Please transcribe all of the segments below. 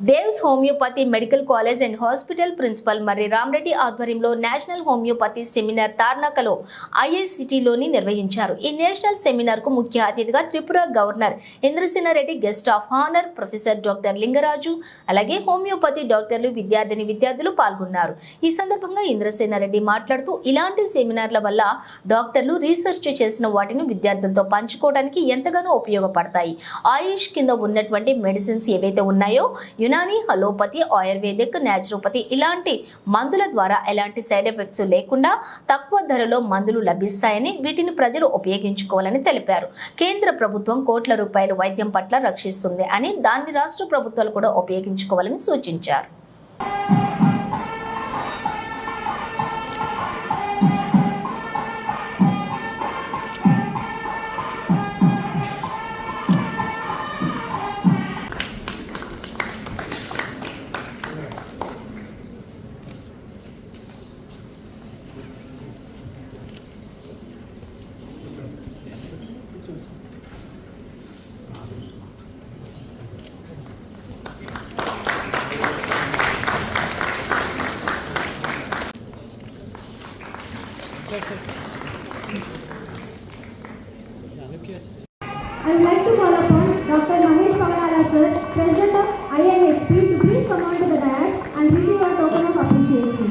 Dev's homeopathy medical college and hospital principal Marri Ramareddy ఆధ్వర్యంలో national homeopathy seminar తార్నాకలో ఐఐసిటీలోని నిర్వహించారు. ఈ నేషనల్ సెమినార్కు ముఖ్య అతిథిగా Tripura governor Indrasena Reddy guest of honour professor doctor Lingaraju అలాగే హోమియోపతి డాక్టర్లు విద్యార్థిని విద్యార్థులు పాల్గొన్నారు. ఈ సందర్భంగా ఇంద్రసేనారెడ్డి మాట్లాడుతూ ఇలాంటి సెమినార్ల వల్ల డాక్టర్లు రీసెర్చ్ చేసిన వాటిని విద్యార్థులతో పంచుకోవడానికి ఎంతగానో ఉపయోగపడతాయి. ఆయుష్ కింద ఉన్నటువంటి మెడిసిన్స్ ఏవైతే ఉన్నాయో యునాని హలోపతి ఆయుర్వేదిక్ న్యాచురోపతి ఇలాంటి మందుల ద్వారా ఎలాంటి సైడ్ ఎఫెక్ట్స్ లేకుండా తక్కువ ధరలో మందులు లభిస్తాయని వీటిని ప్రజలు ఉపయోగించుకోవాలని తెలిపారు. కేంద్ర ప్రభుత్వం కోట్ల రూపాయలు వైద్యం పట్ల రక్షిస్తుంది అని దాన్ని రాష్ట్ర ప్రభుత్వాలు కూడా ఉపయోగించుకోవాలని సూచించారు. I would like to call upon Dr. Mahesh Pagadala sir, President of IIHP, to please come on to the dais and receive our token of appreciation.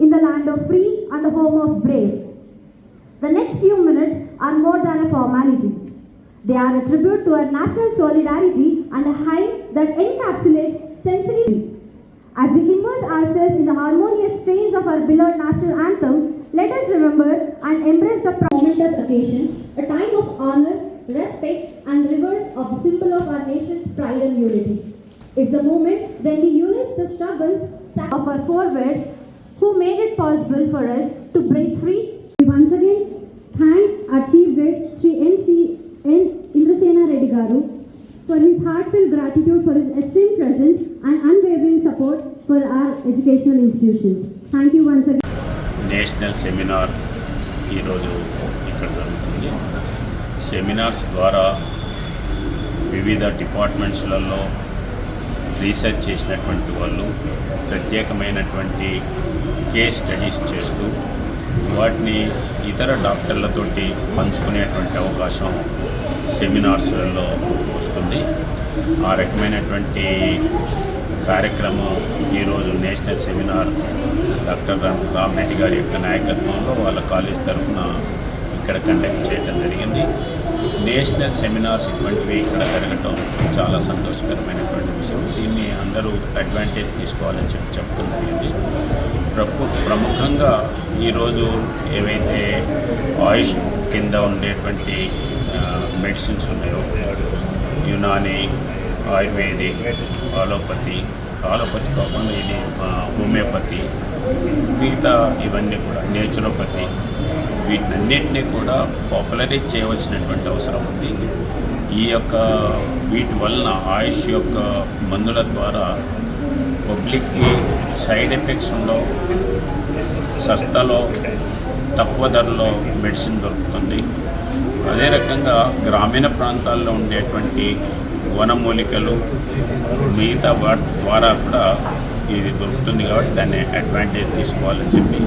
In the land of free and the home of brave. The next few minutes are more than a formality. They are a tribute to our national solidarity and a hymn that encapsulates centuries. As we immerse ourselves in the harmonious strains of our beloved national anthem, let us remember and embrace the momentous occasion, a time of honor, respect, and reverence of the symbol of our nation's pride and unity. It's the moment when we unite the struggles of our forebears who made it possible for us to break free. We once again thank గారు for his heartfelt gratitude for his esteem presence and unwavering support for our educational institutions thank you once again national seminar ఈరోజు ఇక్కడ జరుగుతుంది seminars ద్వారా వివిధ డిపార్ట్మెంట్స్లలో research చేసినటువంటి వాళ్ళు ప్రత్యేకమైనటువంటి case studies చేస్తూ వాటిని ఇతర డాక్టర్లతోటి పంచుకునేటువంటి అవకాశం సెమినార్స్లలో వస్తుంది. ఆ రకమైనటువంటి కార్యక్రమం ఈరోజు నేషనల్ సెమినార్ డాక్టర్ రామ్ గారి యొక్క నాయకత్వంలో వాళ్ళ కాలేజ్ తరఫున ఇక్కడ కండక్ట్ చేయడం జరిగింది. నేషనల్ సెమినార్స్ ఇటువంటివి ఇక్కడ జరగటం చాలా సంతోషకరమైనటువంటి విషయం. దీన్ని అందరూ అడ్వాంటేజ్ తీసుకోవాలని చెప్పి చెప్పడం జరిగింది. ప్రభు ప్రముఖంగా ఈరోజు ఏవైతే ఆయుష్ కింద ఉండేటువంటి మెడిసిన్స్ ఉన్నాయో యునాని ఆయుర్వేదిక్ ఆలోపతి ఆలోపతి కాకుండా ఇది హోమియోపతి మిగతా ఇవన్నీ కూడా నేచురోపతి. వీటినన్నింటినీ కూడా పాపులరైజ్ చేయవలసినటువంటి అవసరం ఉంది. ఈ యొక్క వీటి వలన ఆయుష్ యొక్క మందుల ద్వారా పబ్లిక్కి సైడ్ ఎఫెక్ట్స్ ఉండవు. సస్తలో తక్కువ ధరలో మెడిసిన్ దొరుకుతుంది. అదే రకంగా గ్రామీణ ప్రాంతాల్లో ఉండేటువంటి వనమూలికలు మిగతా వాటి ద్వారా కూడా ఇది దొరుకుతుంది కాబట్టి దాన్ని అడ్వాంటేజ్ తీసుకోవాలని చెప్పి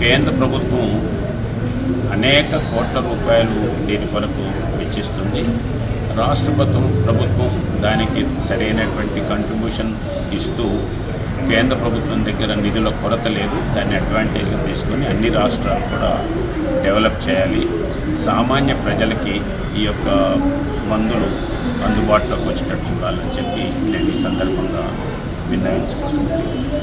కేంద్ర ప్రభుత్వం అనేక కోట్ల రూపాయలు దీని కొరకు వెచ్చిస్తుంది రాష్ట్ర ప్రభుత్వం ప్రభుత్వం దానికి సరైనటువంటి కంట్రిబ్యూషన్ ఇస్తూ కేంద్ర ప్రభుత్వం దగ్గర నిధుల కొరత లేదు. దాన్ని అడ్వాంటేజ్గా తీసుకొని అన్ని రాష్ట్రాలు కూడా డెవలప్ చేయాలి. సామాన్య ప్రజలకి ఈ యొక్క మందులు అందుబాటులోకి వచ్చేటట్టు చూడాలని చెప్పి నేను ఈ సందర్భంగా విన్నవించుకుంటున్నాను.